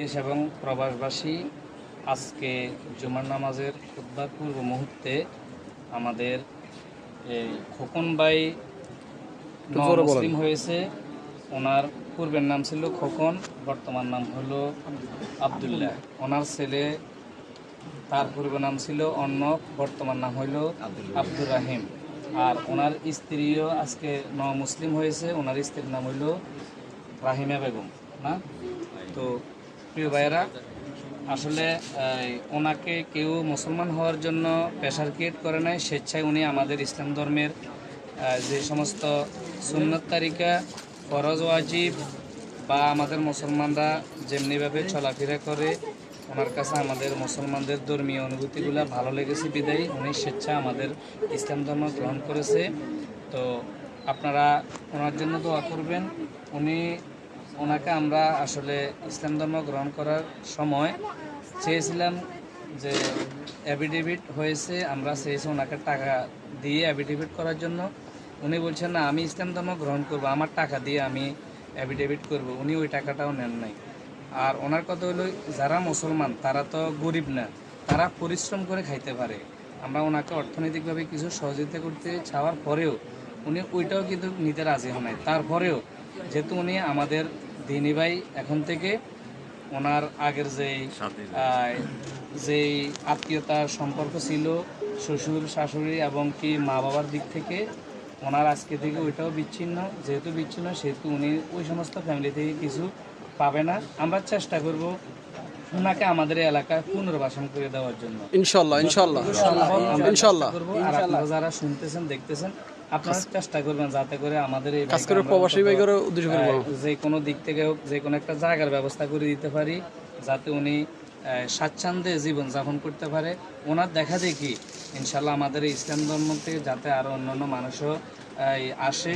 দেশ এবং প্রবাসবাসী আজকে জুমার নামাজের খুদ্বার পূর্ব মুহূর্তে আমাদের এই খোকন ভাই মুসলিম হয়েছে। ওনার পূর্বের নাম ছিল খোকন বর্তমান নাম হলো আবদুল্লাহ। ওনার ছেলে তার পূর্বের নাম ছিল অন্য বর্তমান নাম হইল আব্দুর রাহিম। আর ওনার স্ত্রীও আজকে ন মুসলিম হয়েছে ওনার স্ত্রীর নাম হইল রাহিমা বেগম না? তো প্রিয় ভাইয়েরা, আসলে ওনাকে কেউ মুসলমান হওয়ার জন্য প্রেশার ক্রিয়েট করে নাই। স্বেচ্ছায় উনি আমাদের ইসলাম ধর্মের যে সমস্ত সুন্নত তারিকা, ফরজ, ওয়াজিব বা আমাদের মুসলমানরা যেমনিভাবে চলাফেরা করে, ওনার কাছে আমাদের মুসলমানদের ধর্মীয় অনুভূতিগুলো ভালো লেগেছে বিদায়ী। উনি স্বেচ্ছা আমাদের ইসলাম ধর্ম গ্রহণ করেছে। তো আপনারা ওনার জন্য দোয়া করবেন। উনি ওনাকে আমরা আসলে ইসলাম ধর্ম গ্রহণ করার সময় চেয়েছিলাম যে অ্যাফিডেভিট হয়েছে, আমরা চেয়েছি ওনাকে টাকা দিয়ে অ্যাফিডেভিট করার জন্য। উনি বলছেন না, আমি ইসলাম ধর্ম গ্রহণ করব, আমার টাকা দিয়ে আমি অ্যাফিডেভিট করব। উনি ওই টাকাটাও নেন নাই। আর ওনার কথা হলো, যারা মুসলমান, তারা তো গরিব না, তারা পরিশ্রম করে খাইতে পারে। আমরা ওনাকে অর্থনৈতিকভাবে কিছু সহযোগিতা করতে চাওয়ার পরেও উনি ওইটাও কিন্তু নিতে রাজি হন নাই। তারপরেও যেহেতু উনি আমাদের দিনী ভাই এখন থেকে ওনার আগের যেই যেই আত্মীয়তার সম্পর্ক ছিল শ্বশুর শাশুড়ি এবং কি মা বাবার দিক থেকে ওনার আজকে থেকে ওইটাও বিচ্ছিন্ন। যেহেতু বিচ্ছিন্ন সেহেতু উনি ওই সমস্ত ফ্যামিলি থেকে কিছু পাবে না। আমরা চেষ্টা করব ওনাকে আমাদের এলাকায় পুনর্বাসন করে দেওয়ার জন্য। ইনশাল্লাহ ইনশাল্লাহ। ইনশাল্লাহ। করব। আর আপনারা যারা শুনতেছেন দেখতেছেন আপনারা চেষ্টা করবেন যাতে করে আমাদের এই কাজ করে প্রবাসী ভাইগেরও উদ্দেশ্য করে যে কোনো দিক থেকে হোক যে কোনো একটা জায়গার ব্যবস্থা করে দিতে পারি যাতে উনি স্বাচ্ছন্দ্যে জীবন যাপন করতে পারে। ওনার দেখা দেখি ইনশাল্লাহ আমাদের এই ইসলাম ধর্ম থেকে যাতে আরও অন্যান্য মানুষও আসে।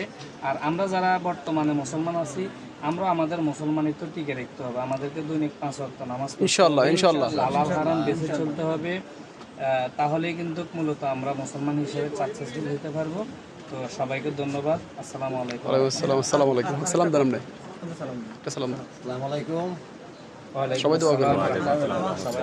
আর আমরা যারা বর্তমানে মুসলমান আছি আমরা আমাদের মুসলমানিত্ব টিকে রাখতে হবে। আমাদেরকে দৈনিক পাঁচ ওয়াক্ত নামাজ পড়তে ইনশাল্লাহ, হবে। ইনশাল্লাহ। হালাল হারাম বেঁচে চলতে হবে। তাহলেই কিন্তু মূলত আমরা মুসলমান হিসেবে সাকসেসফুল হতে পারব। তো সবাইকে ধন্যবাদ। আসসালামু আলাইকুম। ওয়ালাইকুম আসসালাম আসসালামু আলাইকুম। সালাম দাম নেই সালাম আসসালামু আলাইকুম। সবাই দোয়া করবেন। সবাই